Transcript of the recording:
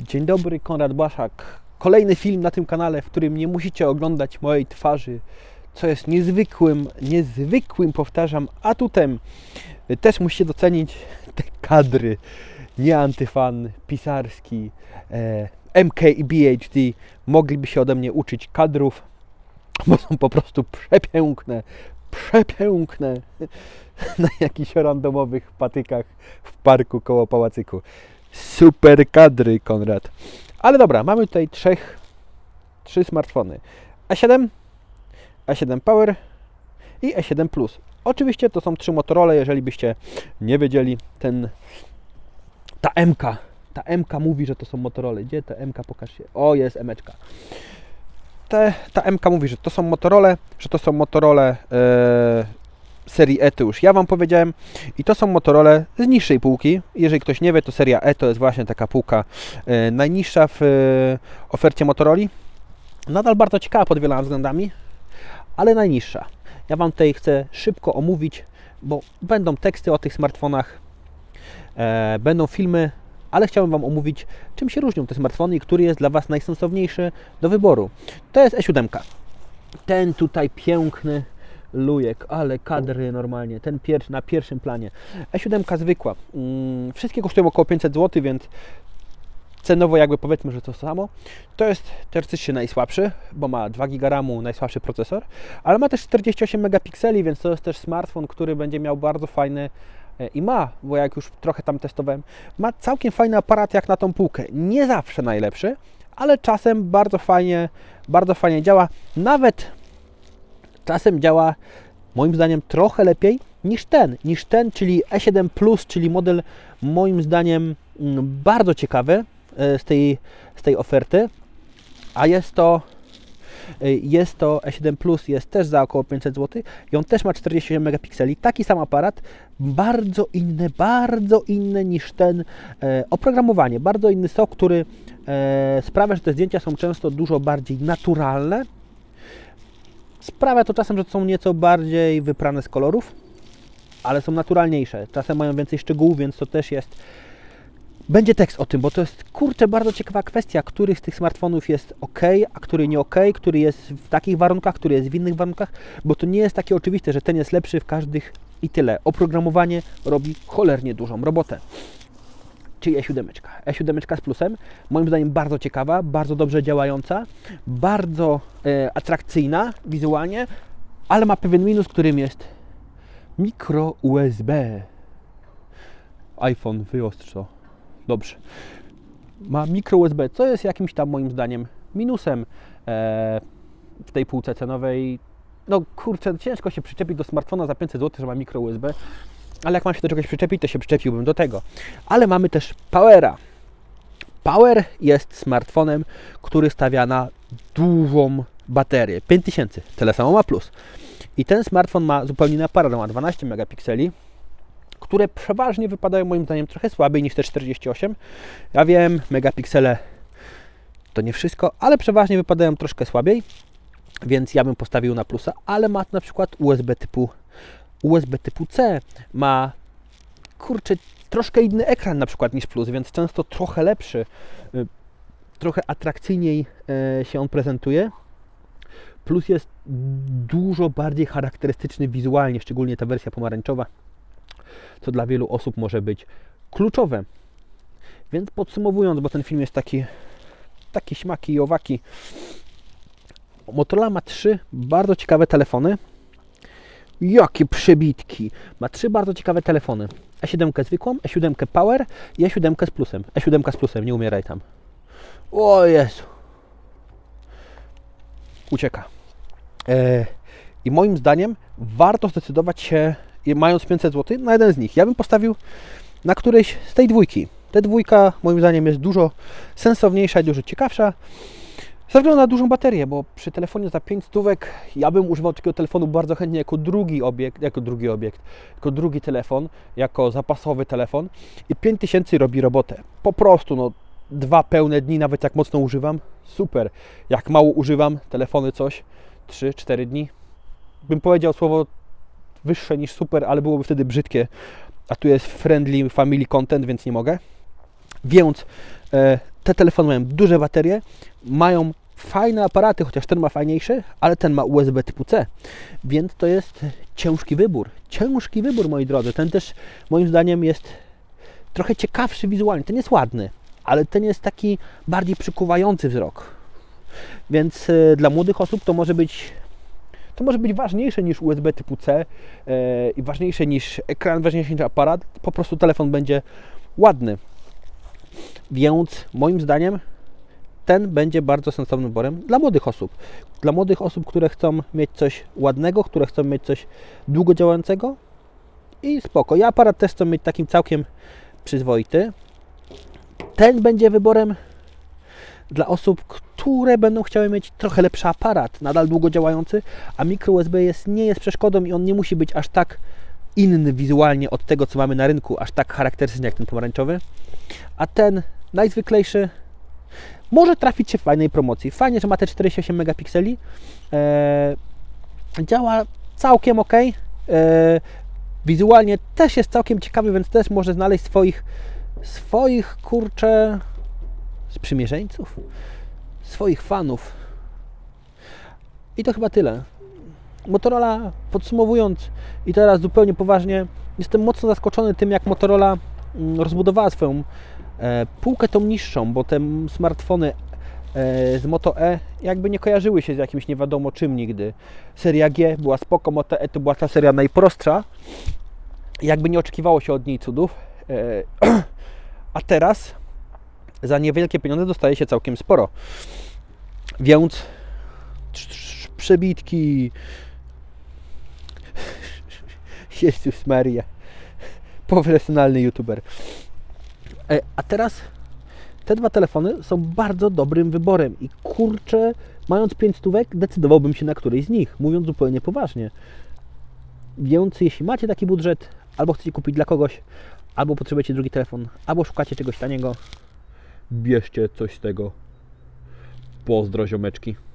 Dzień dobry, Konrad Błaszak. Kolejny film na tym kanale, w którym nie musicie oglądać mojej twarzy, co jest niezwykłym, niezwykłym, powtarzam, atutem. Też musicie docenić te kadry. Nie antyfan, pisarski, e, MK i BHD mogliby się ode mnie uczyć kadrów, bo są po prostu przepiękne, przepiękne na jakichś randomowych patykach w parku koło pałacyku. Super kadry, Konrad. Ale dobra, mamy tutaj trzech, trzy smartfony. A7, A7 Power i A7 Plus. Oczywiście to są trzy Motorola, jeżeli byście nie wiedzieli, ten ta MK, ta MK mówi, że to są Motorola. Gdzie ta MK pokaż się? O, jest Emeczka. Te, ta MK mówi, że to są Motorola, że to są Motorola e, serii E, to już ja Wam powiedziałem. I to są Motorola z niższej półki. Jeżeli ktoś nie wie, to seria E to jest właśnie taka półka e, najniższa w e, ofercie Motorola. Nadal bardzo ciekawa pod wieloma względami, ale najniższa. Ja Wam tutaj chcę szybko omówić, bo będą teksty o tych smartfonach, e, będą filmy, ale chciałbym Wam omówić, czym się różnią te smartfony i który jest dla Was najsensowniejszy do wyboru. To jest E7. Ten tutaj piękny lujek, ale kadry normalnie, ten pierwszy, na pierwszym planie. E7 zwykła. Mm, wszystkie kosztują około 500 zł, więc cenowo jakby powiedzmy, że to samo. To jest teoretycznie najsłabszy, bo ma 2 GB RAMu, najsłabszy procesor, ale ma też 48 megapikseli, więc to jest też smartfon, który będzie miał bardzo fajny e, i ma, bo jak już trochę tam testowałem, ma całkiem fajny aparat jak na tą półkę. Nie zawsze najlepszy, ale czasem bardzo fajnie, bardzo fajnie działa. Nawet czasem działa moim zdaniem trochę lepiej niż ten, niż ten, czyli E7 Plus, czyli model moim zdaniem mm, bardzo ciekawy e, z tej, z tej oferty, a jest to e, jest to E7 Plus, jest też za około 500 zł i on też ma 47 megapikseli, taki sam aparat, bardzo inny, bardzo inny niż ten e, oprogramowanie, bardzo inny sok, który e, sprawia, że te zdjęcia są często dużo bardziej naturalne, Sprawia to czasem, że są nieco bardziej wyprane z kolorów, ale są naturalniejsze. Czasem mają więcej szczegółów, więc to też jest. Będzie tekst o tym, bo to jest kurczę bardzo ciekawa kwestia, który z tych smartfonów jest ok, a który nie ok, który jest w takich warunkach, który jest w innych warunkach, bo to nie jest takie oczywiste, że ten jest lepszy w każdych i tyle. Oprogramowanie robi cholernie dużą robotę czyli E7. E7 z plusem, moim zdaniem bardzo ciekawa, bardzo dobrze działająca, bardzo e, atrakcyjna wizualnie, ale ma pewien minus, którym jest mikro USB. iPhone, wyostrz to. Dobrze. Ma mikro USB, co jest jakimś tam moim zdaniem minusem e, w tej półce cenowej. No kurczę, ciężko się przyczepić do smartfona za 500 zł, że ma mikro USB ale jak mam się do czegoś przyczepić, to się przyczepiłbym do tego. Ale mamy też Powera. Power jest smartfonem, który stawia na dużą baterię. 5000, tyle samo ma plus. I ten smartfon ma zupełnie inny aparat, ma 12 megapikseli, które przeważnie wypadają moim zdaniem trochę słabiej niż te 48. Ja wiem, megapiksele to nie wszystko, ale przeważnie wypadają troszkę słabiej, więc ja bym postawił na plusa, ale ma na przykład USB typu USB typu C ma kurczę troszkę inny ekran na przykład niż Plus, więc często trochę lepszy, y, trochę atrakcyjniej e, się on prezentuje. Plus jest dużo bardziej charakterystyczny wizualnie, szczególnie ta wersja pomarańczowa, co dla wielu osób może być kluczowe. Więc podsumowując, bo ten film jest taki taki śmaki i owaki. Motorola ma trzy bardzo ciekawe telefony, Jakie przebitki! Ma trzy bardzo ciekawe telefony. E7 zwykłą, E7 Power i E7 z plusem. E7 z plusem, nie umieraj tam. O Jezu. Ucieka. E, I moim zdaniem warto zdecydować się, mając 500 zł, na jeden z nich. Ja bym postawił na którejś z tej dwójki. Ta dwójka moim zdaniem jest dużo sensowniejsza i dużo ciekawsza. Ze względu na dużą baterię, bo przy telefonie za 5 stówek ja bym używał takiego telefonu bardzo chętnie jako drugi obiekt, jako drugi obiekt, jako drugi telefon, jako zapasowy telefon i 5000 robi robotę. Po prostu, no, dwa pełne dni, nawet jak mocno używam, super. Jak mało używam, telefony coś, 3-4 dni. Bym powiedział słowo wyższe niż super, ale byłoby wtedy brzydkie, a tu jest friendly family content, więc nie mogę. Więc e, te telefony mają duże baterie, mają fajne aparaty, chociaż ten ma fajniejszy, ale ten ma USB typu C, więc to jest ciężki wybór. Ciężki wybór, moi drodzy. Ten też moim zdaniem jest trochę ciekawszy wizualnie. Ten jest ładny, ale ten jest taki bardziej przykuwający wzrok. Więc e, dla młodych osób to może być to może być ważniejsze niż USB typu C e, i ważniejsze niż ekran, ważniejsze niż aparat. Po prostu telefon będzie ładny. Więc moim zdaniem ten będzie bardzo sensownym wyborem dla młodych osób. Dla młodych osób, które chcą mieć coś ładnego, które chcą mieć coś długodziałającego i spoko. Ja aparat też chcę mieć takim całkiem przyzwoity. Ten będzie wyborem dla osób, które będą chciały mieć trochę lepszy aparat, nadal długo działający, a mikro USB jest, nie jest przeszkodą i on nie musi być aż tak inny wizualnie od tego, co mamy na rynku, aż tak charakterystyczny jak ten pomarańczowy. A ten najzwyklejszy może trafić się w fajnej promocji. Fajnie, że ma te 48 megapikseli. Eee, działa całkiem ok. Eee, wizualnie też jest całkiem ciekawy, więc też może znaleźć swoich swoich kurcze sprzymierzeńców, swoich fanów. I to chyba tyle. Motorola, podsumowując i teraz zupełnie poważnie, jestem mocno zaskoczony tym, jak Motorola mm, rozbudowała swoją e, półkę tą niższą, bo te smartfony e, z Moto E jakby nie kojarzyły się z jakimś nie wiadomo czym nigdy. Seria G była spoko, Moto E to była ta seria najprostsza. Jakby nie oczekiwało się od niej cudów. E, a teraz za niewielkie pieniądze dostaje się całkiem sporo. Więc przebitki. Jezus Maria. Profesjonalny youtuber. E, A teraz te dwa telefony są bardzo dobrym wyborem i kurczę, mając 5 stówek, decydowałbym się na któryś z nich, mówiąc zupełnie poważnie. Więc jeśli macie taki budżet, albo chcecie kupić dla kogoś, albo potrzebujecie drugi telefon, albo szukacie czegoś taniego, bierzcie coś z tego. Pozdro ziomeczki.